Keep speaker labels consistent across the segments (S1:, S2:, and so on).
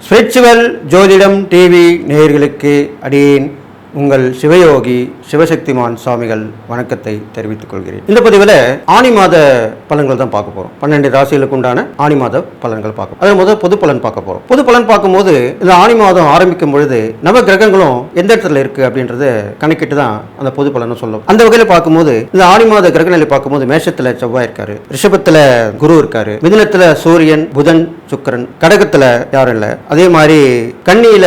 S1: Spiritual ஜோதிடம் TV நேயர்களுக்கு அடியேன் உங்கள் சிவயோகி சிவசக்திமான் சுவாமிகள் வணக்கத்தை தெரிவித்துக் கொள்கிறேன். இந்த பதிவில் ஆணி மாத பலன்கள் தான் பார்க்க போறோம். பன்னெண்டு ராசிகளுக்கு உண்டான ஆணி மாத பலன்கள் பார்க்க அதில் முதல் பொது பலன் பார்க்க போறோம். பொது பலன் பார்க்கும்போது இந்த ஆணி மாதம் ஆரம்பிக்கும் பொழுது நவ கிரகங்களும் எந்த இடத்துல இருக்கு அப்படின்றத கணக்கிட்டு தான் அந்த பொது பலனை சொல்லும். அந்த வகையில் பார்க்கும்போது இந்த ஆணி மாத கிரகநிலை பார்க்கும்போது மேஷத்துல செவ்வாய் இருக்காரு. ரிஷபத்துல குரு இருக்காரு. மிதினத்தில் சூரியன் புதன் சுக்கிரன் கடகத்துல யாரும் இல்லை. அதே மாதிரி கன்னியில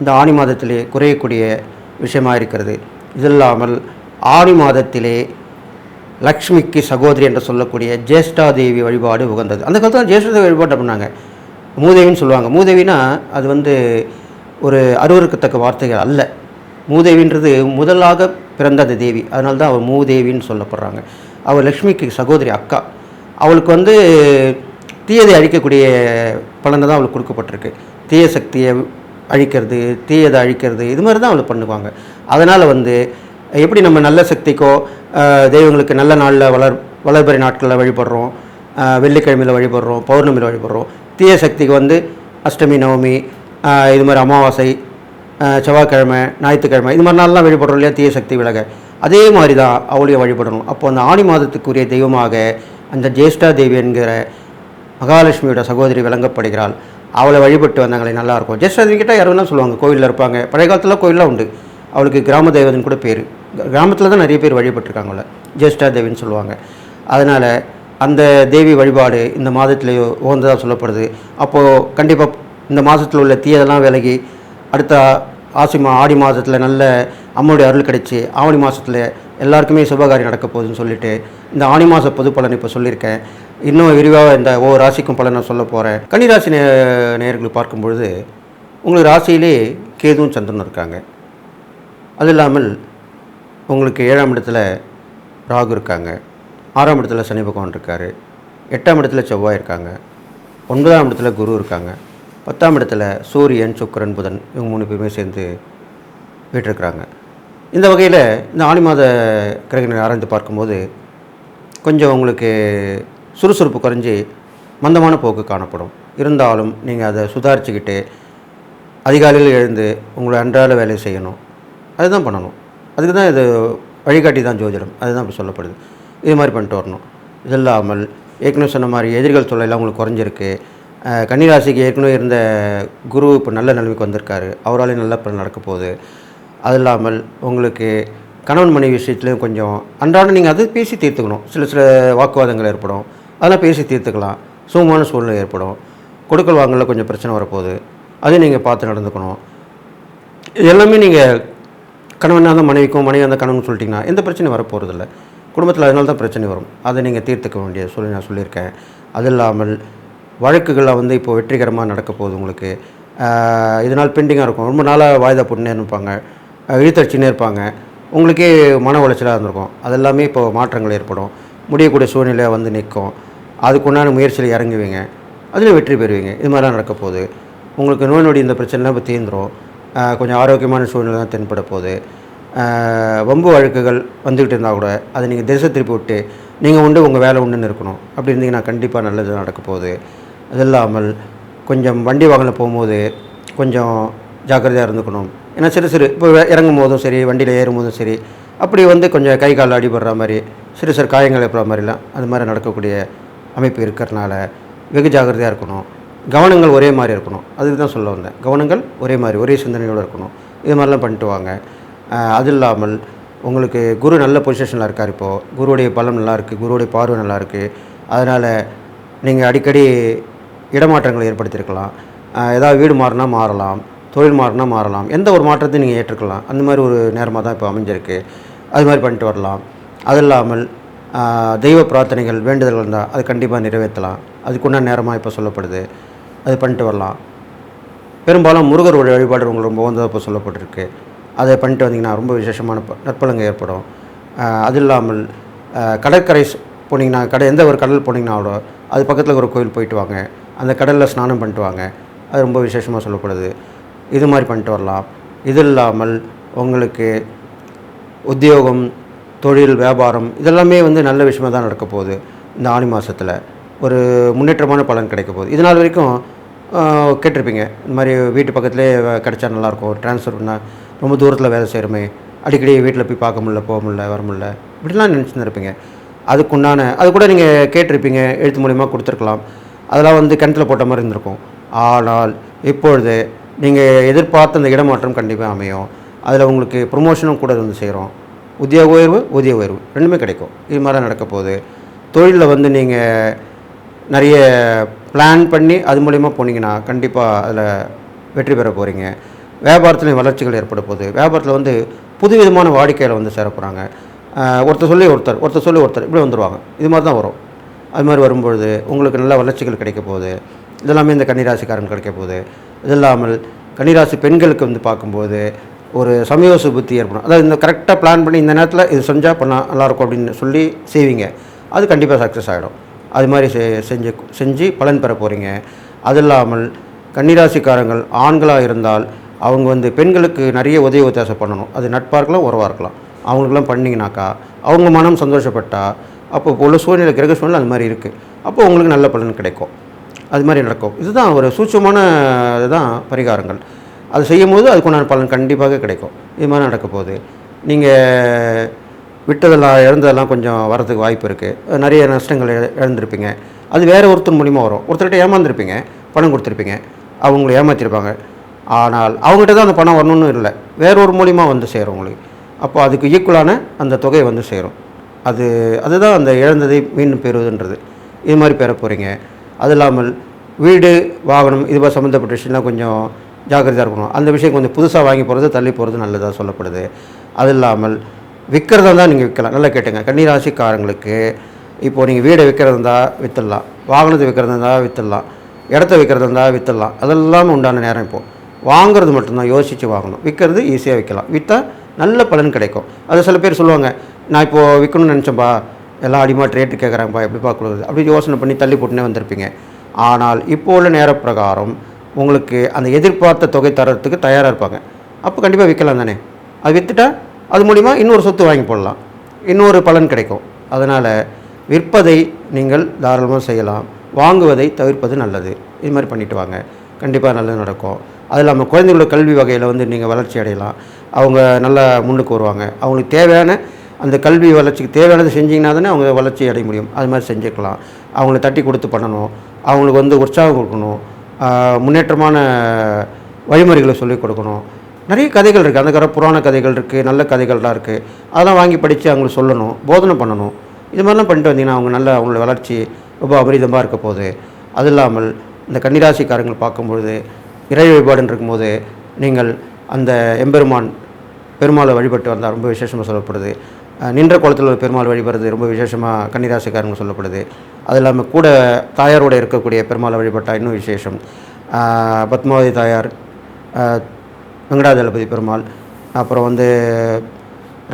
S1: இந்த ஆணி மாதத்திலே குறையக்கூடிய விஷயமா இருக்கிறது இது இல்லாமல் ஆணி மாதத்திலே லக்ஷ்மிக்கு சகோதரி என்று சொல்லக்கூடிய ஜேஷ்டா தேவி வழிபாடு உகந்தது. அந்த காலத்தில் ஜேஷ்டாதேவி வழிபாடு பண்ணாங்க மூதேவின்னு சொல்லுவாங்க. மூதேவினா அது வந்து ஒரு அருவருக்கத்தக்க வார்த்தைகள் அல்ல. மூதேவின்றது முதலாக பிறந்த அந்த தேவி. அதனால தான் அவள் மூதேவின்னு சொல்லப்படுறாங்க. அவள் லக்ஷ்மிக்கு சகோதரி அக்கா. அவளுக்கு வந்து தீயதை அழிக்கக்கூடிய பலனை தான் அவளுக்கு கொடுக்கப்பட்டிருக்கு. தீய சக்தியை அழிக்கிறது தீயதை அழிக்கிறது இது மாதிரி தான் அவளை பண்ணுவாங்க. அதனால் வந்து எப்படி நம்ம நல்ல சக்திக்கோ தெய்வங்களுக்கு நல்ல நாளில் வளர் வளர்பிறை நாட்களில் வழிபடுறோம் வெள்ளிக்கிழமையில் வழிபடுறோம் பௌர்ணமியில் வழிபடுறோம். தீய சக்திக்கு வந்து அஷ்டமி நவமி இது மாதிரி அமாவாசை செவ்வாய்க்கிழமை ஞாயிற்றுக்கிழமை இது மாதிரி நாளெலாம் வழிபடுறோம் இல்லையா தீய சக்தி விலக. அதே மாதிரி தான் அவளையும் வழிபடணும். அப்போ அந்த ஆணி மாதத்துக்குரிய தெய்வமாக அந்த ஜேஷ்டா தேவி என்கிற மகாலட்சுமியோட சகோதரி விளங்கப்படுகிறாள். அவளை வழிபட்டு வந்தாங்களே நல்லாயிருக்கும். ஜஸ்ட் அது கிட்டே யாரும் சொல்லுவாங்க கோவிலில் இருப்பாங்க. பழைய காலத்தில் கோயிலெலாம் உண்டு. அவளுக்கு கிராம தெய்வத்தின் கூட பேர். கிராமத்தில் தான் நிறைய பேர் வழிபட்டிருக்காங்கள ஜேஷ்டா தேவின்னு சொல்லுவாங்க. அதனால் அந்த தேவி வழிபாடு இந்த மாதத்துலேயோ உகந்ததாக சொல்லப்படுது. அப்போது கண்டிப்பாக இந்த மாதத்தில் உள்ள தீயதெல்லாம் விலகி அடுத்த ஆசி மா ஆடி மாதத்தில் நல்ல அம்மனுடைய அருள் கிடைச்சி ஆவணி மாதத்தில் எல்லாருக்குமே சுபகாரியம் நடக்க போகுதுன்னு சொல்லிட்டு இந்த ஆணி மாத பொது பலன் இப்போ சொல்லியிருக்கேன். இன்னும் விரிவாக இந்த ஒவ்வொரு ராசிக்கும் பலன் நான் சொல்ல போகிறேன் கன்னிராசி நே நேர்களை பார்க்கும் பொழுது உங்களுக்கு ராசியிலே கேதுவும் சந்திரனும் இருக்காங்க. அது இல்லாமல் உங்களுக்கு ஏழாம் இடத்துல ராகு இருக்காங்க. ஆறாம் இடத்துல சனி பகவான் இருக்கார். எட்டாம் இடத்துல செவ்வாய் இருக்காங்க. ஒன்பதாம் இடத்துல குரு இருக்காங்க. பத்தாம் இடத்துல சூரியன் சுக்கரன் புதன் இவங்க மூணு பேருமே சேர்ந்து வீட்டிருக்கிறாங்க. இந்த வகையில் இந்த ஆணி மாத கிரகணை ஆராய்ந்து பார்க்கும்போது கொஞ்சம் உங்களுக்கு சுறுசுறுப்பு குறைஞ்சி மந்தமான போக்கு காணப்படும். இருந்தாலும் நீங்கள் அதை சுதாரிச்சுக்கிட்டு அதிகாலையில் எழுந்து உங்களை அன்றாட வேலையை செய்யணும். அதுதான் பண்ணணும். அதுக்கு தான் இது வழிகாட்டி தான் ஜோதிடம். அதுதான் அப்படி சொல்லப்படுது. இது மாதிரி பண்ணிட்டு வரணும். இது இல்லாமல் ஏற்கனவே சொன்ன மாதிரி எதிரிகள் தொல்லையெல்லாம் உங்களுக்கு குறைஞ்சிருக்கு. கன்னிராசிக்கு ஏற்கனவே இருந்த குரு இப்போ நல்ல நிலைமைக்கு வந்திருக்காரு. அவராலே நல்ல பலன் நடக்க போகுது. அது இல்லாமல் உங்களுக்கு கணவன் மனைவி விஷயத்துலையும் கொஞ்சம் அன்றாடம் நீங்கள் அது பேசி தீர்த்துக்கணும். சில சில வாக்குவாதங்கள் ஏற்படும். அதெல்லாம் பேசி தீர்த்துக்கலாம். சுகமான சூழ்நிலை ஏற்படும். கொடுக்கல் வாங்கல கொஞ்சம் பிரச்சனை வரப்போகுது. அதையும் நீங்கள் பார்த்து நடந்துக்கணும். இது எல்லாமே நீங்கள் கணவனாக அந்த மனைவிக்கும் மனைவி அந்த கணவன் சொல்லிட்டிங்கன்னா எந்த பிரச்சனையும் வரப்போகிறதில்ல குடும்பத்தில் அதனால தான் பிரச்சனை வரும். அதை நீங்கள் தீர்த்துக்க வேண்டிய சொல்லி நான் சொல்லியிருக்கேன். அது இல்லாமல் வழக்குகளாக வந்து இப்போ வெற்றிகரமாக நடக்க போகுது உங்களுக்கு. இதனால் பெண்டிங்காக இருக்கும். ரொம்ப நாளாக வாய்தா போட்டுனே இருப்பாங்க. இழுத்தடிச்சுன்னே இருப்பாங்க. உங்களுக்கே மன உளைச்சலாக இருந்திருக்கும். அதெல்லாமே இப்போ மாற்றங்கள் ஏற்படும். முடியக்கூடிய சூழ்நிலையாக வந்து நிற்கும். அதுக்குண்டான முயற்சியில் இறங்குவீங்க. அதில் வெற்றி பெறுவீங்க. இது மாதிரிலாம் நடக்க போகுது. உங்களுக்கு நோய் நொடி இந்த பிரச்சனைலாம் இப்போ தீர்ந்துடும் கொஞ்சம் ஆரோக்கியமான சூழ்நிலை தான் தென்பட போகுது. வம்பு வழக்குகள் வந்துக்கிட்டு இருந்தால் கூட அதை நீங்கள் திசை திருப்பி விட்டு நீங்கள் உண்டு உங்கள் வேலை உண்டுன்னு இருக்கணும். அப்படி இருந்தீங்கன்னா கண்டிப்பாக நல்லது நடக்க போகுது. அது இல்லாமல் கொஞ்சம் வண்டி வாகனம் போகும்போது கொஞ்சம் ஜாக்கிரதையாக இருந்துக்கணும். ஏன்னா சிறு சிறு இப்போ இறங்கும் போதும் சரி வண்டியில் ஏறும் போதும் சரி அப்படி வந்து கொஞ்சம் கை கால் அடிபடுற மாதிரி சிறு சிறு காயங்கள் ஏற்படுற மாதிரிலாம் அது மாதிரி நடக்கக்கூடிய அமைப்பு இருக்கிறனால வெகு ஜாகிரதையாக இருக்கணும். கவனங்கள் ஒரே மாதிரி இருக்கணும். அதுக்கு தான் சொல்ல வந்தேன். கவனங்கள் ஒரே மாதிரி ஒரே சிந்தனையோடு இருக்கணும். இது மாதிரிலாம் பண்ணிட்டு வாங்க. அது இல்லாமல் உங்களுக்கு குரு நல்ல பொசிஷனில் இருக்கார் இப்போது குருவுடைய பலம் நல்லா இருக்குது குருவுடைய பார்வை நல்லா இருக்குது அதனால் நீங்கள் அடிக்கடி இடமாற்றங்களை ஏற்படுத்தியிருக்கலாம். ஏதாவது வீடு மாறினா மாறலாம். தொழில் மாறினா மாறலாம். எந்த ஒரு மாற்றத்தையும் நீங்கள் ஏற்றுக்கலாம். அந்த மாதிரி ஒரு நேரமாக தான் இப்போ அமைஞ்சிருக்கு. அது மாதிரி பண்ணிட்டு வரலாம். அது இல்லாமல் தெய்வ பிரார்த்தனைகள் வேண்டுதல்கள் இருந்தால் அது கண்டிப்பாக நிறைவேற்றலாம். அதுக்குண்டான நேரமாக இப்போ சொல்லப்படுது. அது பண்ணிட்டு வரலாம். பெரும்பாலும் முருகர் வழிபாடு உங்களுக்கு ரொம்ப உகந்ததாக இப்போ சொல்லப்பட்டிருக்கு. அதை பண்ணிட்டு வந்தீங்கன்னா ரொம்ப விசேஷமான ப- ஏற்படும். அது இல்லாமல் கடற்கரை போனீங்கன்னா கடை எந்த ஒரு கடல் போனீங்கன்னா கூட அது பக்கத்தில் ஒரு கோயில் போயிட்டு வாங்க. அந்த கடலில் ஸ்நானம் பண்ணிட்டு வாங்க. அது ரொம்ப விசேஷமாக சொல்லப்படுது. இது மாதிரி பண்ணிட்டு வரலாம். இது இல்லாமல் உங்களுக்கு உத்தியோகம் தொழில் வியாபாரம் இதெல்லாமே வந்து நல்ல விஷயமாக தான் நடக்க போகுது இந்த ஆணி மாதத்தில் ஒரு முன்னேற்றமான பலன் கிடைக்க போகுது. இது நாள் வரைக்கும் கேட்டிருப்பீங்க. இந்த மாதிரி வீட்டு பக்கத்துலேயே கிடைச்சா நல்லாயிருக்கும் ட்ரான்ஸ்ஃபர் பண்ணால் ரொம்ப தூரத்தில் வேலை செய்கிறோமே அடிக்கடி வீட்டில் போய் பார்க்க முடில போக முடில வர முடில இப்படிலாம் நினச்சிருந்துருப்பீங்க அதுக்குண்டான அது கூட நீங்கள் கேட்டிருப்பீங்க. எழுத்து மூலிமா கொடுத்துருக்கலாம். அதெல்லாம் வந்து கிணத்துல போட்ட மாதிரி இருந்திருக்கும். ஆனால் இப்பொழுது நீங்கள் எதிர்பார்த்த அந்த இடமாற்றம் கண்டிப்பாக அமையும். அதில் உங்களுக்கு ப்ரொமோஷனும் கூட வந்து செய்கிறோம் உத்தியோக உயர்வு ஊதிய உயர்வு. ரெண்டுமே கிடைக்கும். இது மாதிரி நடக்க போகுது. தொழிலில் வந்து நீங்கள் நிறைய பிளான் பண்ணி அது மூலிமா போனீங்கன்னா கண்டிப்பாக அதில் வெற்றி பெற போகிறீங்க வியாபாரத்துலேயும் வளர்ச்சிகள் ஏற்பட போகுது. வியாபாரத்தில் வந்து புதுவிதமான வாடிக்கையில் வந்து சேர போகிறாங்க ஒருத்தர் சொல்லி ஒருத்தர் ஒருத்தர் சொல்லி ஒருத்தர் இப்படி வந்துடுவாங்க இது மாதிரி தான் வரும். அது மாதிரி வரும்பொழுது உங்களுக்கு நல்ல வளர்ச்சிகள் கிடைக்க போகுது. இதெல்லாமே இந்த கன்னிராசிக்காரன் கிடைக்க போகுது. இது இல்லாமல் கன்னிராசி பெண்களுக்கு வந்து பார்க்கும்போது ஒரு சமயோச புத்தி ஏற்படும். அதாவது இந்த கரெக்டாக பிளான் பண்ணி இந்த நேரத்தில் இது செஞ்சால் பண்ணால் நல்லாயிருக்கும் அப்படின்னு சொல்லி செய்வீங்க. அது கண்டிப்பாக சக்ஸஸ் ஆகிடும் அது மாதிரி செ செஞ்சு செஞ்சு பலன் பெற போகிறீங்க அது இல்லாமல் கன்னிராசிக்காரங்கள் ஆண்களாக இருந்தால் அவங்க வந்து பெண்களுக்கு நிறைய உதவி ஒத்தாசம் பண்ணணும். அது நட்பாக இருக்கலாம் உறவாக இருக்கலாம். அவங்களுக்குலாம் பண்ணிங்கனாக்கா அவங்க மனம் சந்தோஷப்பட்டா அப்போ இப்போ உள்ள சூழ்நிலை கிரக சூழ்நிலை அது மாதிரி இருக்குது அப்போ உங்களுக்கு நல்ல பலன் கிடைக்கும். அது மாதிரி நடக்கும். இதுதான் ஒரு சூட்சமான இதுதான் பரிகாரங்கள். அது செய்யும் போது அதுக்குண்டான பலன் கண்டிப்பாக கிடைக்கும். இது மாதிரி நடக்க போகுது. நீங்கள் விட்டதெல்லாம் இழந்ததெல்லாம் கொஞ்சம் வரதுக்கு வாய்ப்பு இருக்குது நிறைய நஷ்டங்கள் இழந்திருப்பீங்க. அது வேறு ஒருத்தர் மூலிமா வரும். ஒருத்தர்கிட்ட ஏமாந்துருப்பீங்க. பணம் கொடுத்துருப்பீங்க. அவங்கள ஏமாற்றிருப்பாங்க ஆனால் அவங்ககிட்ட தான் அந்த பணம் வரணும்னு இல்லை. வேற ஒரு மூலிமா வந்து சேரும் உங்களுக்கு. அப்போ அதுக்கு ஈக்குவலான அந்த தொகை வந்து சேரும். அது அதுதான் அந்த இழந்ததை மீண்டும் பெறுவதுன்றது. இது மாதிரி பெற போகிறீங்க அது இல்லாமல் வீடு வாகனம் இது மாதிரி சம்மந்தப்பட்ட விஷயம்லாம் கொஞ்சம் ஜாக்கிரதையாக இருக்கணும். அந்த விஷயம் கொஞ்சம் புதுசாக வாங்கி போகிறது தள்ளி போகிறது நல்லதாக சொல்லப்படுது. அது இல்லாமல் விற்கிறதா தான் நீங்கள் விற்கலாம் நல்லா கேட்டுங்க. கன்னிராசிக்காரங்களுக்கு இப்போது நீங்கள் வீடை விற்கிறதா இருந்தால் விற்றுடலாம் வாகனத்தை விற்கிறதா இருந்தால் விற்றுடலாம் இடத்த விற்கிறதா இருந்தால் விற்றுடலாம் அதெல்லாம் உண்டான நேரம் இப்போது வாங்குறது மட்டும்தான். யோசித்து வாங்கணும். விற்கிறது ஈஸியாக விற்கலாம் விற்றா நல்ல பலன் கிடைக்கும். அது சில பேர் சொல்லுவாங்க நான் இப்போது விற்கணும்னு நினச்சேன்ப்பா எல்லாம் அடிமாட் ரேட்டு கேட்குறாங்கப்பா எப்படி பார்க்குறது அப்படி யோசனை பண்ணி தள்ளி போட்டுனே வந்திருப்பீங்க. ஆனால் இப்போ உள்ள நேர பிரகாரம் உங்களுக்கு அந்த எதிர்பார்த்த தொகை தரத்துக்கு தயாராக இருப்பாங்க. அப்போ கண்டிப்பாக விற்கலாம் தானே? அது விற்றுட்டா அது மூலிமா இன்னொரு சொத்து வாங்கி போடலாம். இன்னொரு பலன் கிடைக்கும். அதனால் விற்பதை நீங்கள் தாராளமாக செய்யலாம். வாங்குவதை தவிர்ப்பது நல்லது. இது மாதிரி பண்ணிட்டு வாங்க. கண்டிப்பாக நல்லது நடக்கும். அது இல்லாமல் குழந்தைங்களோட கல்வி வகையில் வந்து நீங்கள் வளர்ச்சி அடையலாம். அவங்க நல்லா முன்னுக்கு வருவாங்க. அவங்களுக்கு தேவையான அந்த கல்வி வளர்ச்சிக்கு தேவையானது செஞ்சிங்கன்னா தானே அவங்க வளர்ச்சி அடைய முடியும். அது மாதிரி செஞ்சுக்கலாம். அவங்கள தட்டி கொடுத்து பண்ணணும். அவங்களுக்கு வந்து உற்சாகம் கொடுக்கணும். முன்னேற்றமான வழிமுறைகளை சொல்லிக் கொடுக்கணும். நிறைய கதைகள் இருக்குது அந்த கால புராண கதைகள் இருக்குது நல்ல கதைகள்லாம் இருக்குது அதெல்லாம் வாங்கி படித்து அவங்களுக்கு சொல்லணும். போதனை பண்ணணும். இது மாதிரிலாம் பண்ணிட்டு வந்தீங்கன்னா அவங்க நல்ல அவங்களோட வளர்ச்சி ரொம்ப அபரிதமாக இருக்க போகுது. அது இல்லாமல் இந்த கன்னிராசிக்காரங்கள் பார்க்கும்பொழுது இறை வழிபாடுன்னு இருக்கும்போது நீங்கள் அந்த எம்பெருமான் பெருமாளை வழிபட்டு வந்தால் ரொம்ப விசேஷமாக சொல்லப்படுது. நின்ற குளத்தில் ஒரு பெருமாள் வழிபடுறது ரொம்ப விசேஷமாக கன்னிராசிக்காரங்க சொல்லப்படுது. அது இல்லாமல் கூட தாயாரோட இருக்கக்கூடிய பெருமாளை வழிபட்டால் இன்னும் விசேஷம். பத்மாவதி தாயார் வெங்கடாதளபதி வெங்கடாஜலபதி பெருமாள் அப்புறம் வந்து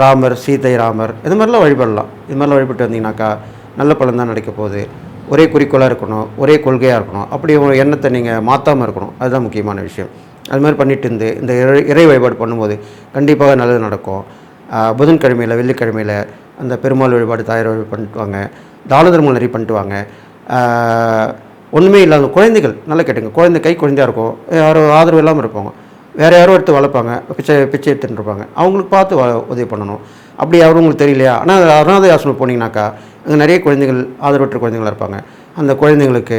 S1: ராமர் சீதை ராமர் இது மாதிரிலாம் வழிபடலாம். இது மாதிரிலாம் வழிபட்டு வந்தீங்கன்னாக்கா நல்ல பலன் தான் நடக்க போகுது. ஒரே குறிக்கோளாக இருக்கணும் ஒரே கொள்கையாக இருக்கணும் அப்படி ஒரு எண்ணத்தை நீங்கள் மாற்றாமல் இருக்கணும். அதுதான் முக்கியமான விஷயம். அது மாதிரி பண்ணிட்டு இருந்து இந்த இறை இறை வழிபாடு பண்ணும்போது கண்டிப்பாக நல்லது நடக்கும். புதன்கிழமையில் வெள்ளிக்கிழமையில் அந்த பெருமாள் வழிபாடு தாயார் வழிபாடு பண்ணிட்டுவாங்க. தான தர்மம் நிறைய பண்ணிட்டுவாங்க. ஒன்றுமே இல்லாத குழந்தைகள் நல்லா கேட்டுங்க. குழந்தை கை குழந்தையாக இருக்கும். யாரும் ஆதரவு இல்லாமல் இருப்பாங்க. வேறு யாரோ எடுத்து வளர்ப்பாங்க. பிச்சை பிச்சை எடுத்துட்டு இருப்பாங்க. அவங்களுக்கு பார்த்து வ உதவி பண்ணணும். அப்படி யாரும் உங்களுக்கு தெரியலையா? ஆனால் அருணாதய ஆசிரமம் போனீங்கன்னாக்கா அங்கே நிறைய குழந்தைகள் ஆதரவற்ற குழந்தைங்களா இருப்பாங்க. அந்த குழந்தைங்களுக்கு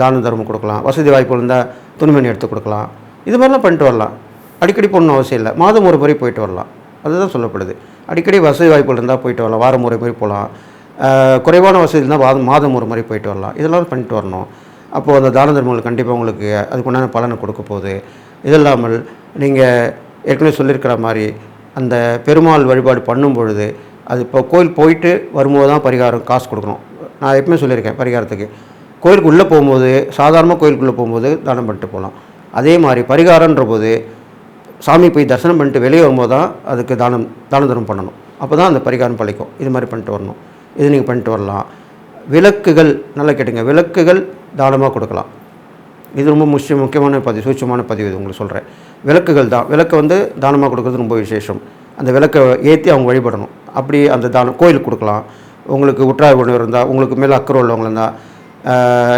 S1: தான தர்மம் கொடுக்கலாம். வசதி வாய்ப்பு இருந்தால் துணிமணி எடுத்து கொடுக்கலாம். இது மாதிரிலாம் பண்ணிட்டு வரலாம். அடிக்கடி போகணும்னு அவசியம் இல்லை. மாதம் ஒரு முறை போயிட்டு வரலாம். அதுதான் சொல்லப்படுது. அடிக்கடி வசதி வாய்ப்புகள் இருந்தால் போயிட்டு வரலாம். வாரம் ஒரு மாதிரி போகலாம் குறைவான வசதி இருந்தால் மாதம் மாதம் ஒரு முறை போயிட்டு வரலாம். இதெல்லாம் பண்ணிட்டு வரணும். அப்போது அந்த தான தர்மங்கள் கண்டிப்பாக உங்களுக்கு அதுக்குண்டான பலனை கொடுக்க போகுது. இது இல்லாமல் நீங்கள் ஏற்கனவே சொல்லியிருக்கிற மாதிரி அந்த பெருமாள் வழிபாடு பண்ணும் பொழுது அது இப்போ கோயில் போயிட்டு வரும்போது தான் பரிகாரம் காசு கொடுக்கணும். நான் எப்பவுமே சொல்லியிருக்கேன் பரிகாரத்துக்கு. கோயிலுக்கு உள்ளே போகும்போது சாதாரணமாக கோயிலுக்குள்ளே போகும்போது தானம் பண்ணிட்டு போகலாம். அதே மாதிரி பரிகாரன்ற போது சாமி போய் தரிசனம் பண்ணிட்டு வெளியே வரும்போது தான் அதுக்கு தானம் தான தர்மம் பண்ணணும். அப்போ தான் அந்த பரிகாரம் பழிக்கும். இது மாதிரி பண்ணிட்டு வரணும். இது நீங்கள் பண்ணிட்டு வரலாம். விளக்குகள் நல்லா கேட்டுங்க. விளக்குகள் தானமாக கொடுக்கலாம். இது ரொம்ப முக்கிய முக்கியமான பதிவு சூட்சமான பதிவு இது உங்களுக்கு சொல்கிறேன் விளக்குகள் தான். விளக்கு வந்து தானமாக கொடுக்கறது ரொம்ப விசேஷம். அந்த விளக்கை ஏற்றி அவங்க வழிபடணும். அப்படி அந்த தானம் கோயிலுக்கு கொடுக்கலாம். உங்களுக்கு உற்றார் உணவு இருந்தால் உங்களுக்கு மேலே அக்கறை உள்ளவங்க இருந்தால்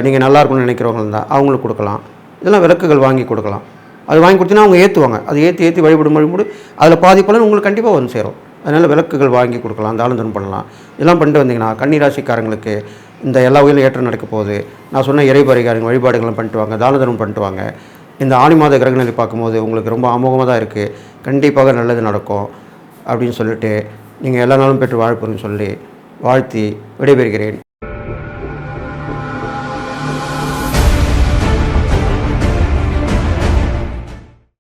S1: நீங்கள் நல்லா இருக்கணும்னு நினைக்கிறவங்க இருந்தால் அவங்களுக்கு கொடுக்கலாம். இதெல்லாம் விளக்குகள் வாங்கி கொடுக்கலாம். அது வாங்கி கொடுத்தீங்கன்னா அவங்க ஏற்றுவாங்க அது ஏற்றி ஏற்றி வழிபடும் வழிபடு அதில் பாதி பலன் உங்களுக்கு கண்டிப்பாக வந்து சேரும். அதனால் விளக்குகள் வாங்கி கொடுக்கலாம் தானம் தர்மம் பண்ணலாம். இதெல்லாம் பண்ணிட்டு வந்தீங்கன்னா கன்னிராசிக்காரங்களுக்கு இந்த எல்லா வகையிலும் ஏற்றம் நடக்க போகுது. நான் சொன்ன இறை வழிபாடுகள்லாம் வழிபாடுகளும் பண்ணிட்டு வாங்க தான தர்மம் பண்ணிட்டு வாங்க. இந்த ஆணி மாத கிரகநிலை பார்க்கும்போது உங்களுக்கு ரொம்ப அமோகமாக தான் இருக்குது கண்டிப்பாக நல்லது நடக்கும் அப்படின்னு சொல்லிட்டு நீங்கள் எல்லா நாளும் பெற்று வாழ்ப்புன்னு சொல்லி வாழ்த்தி விடைபெறுகிறேன்.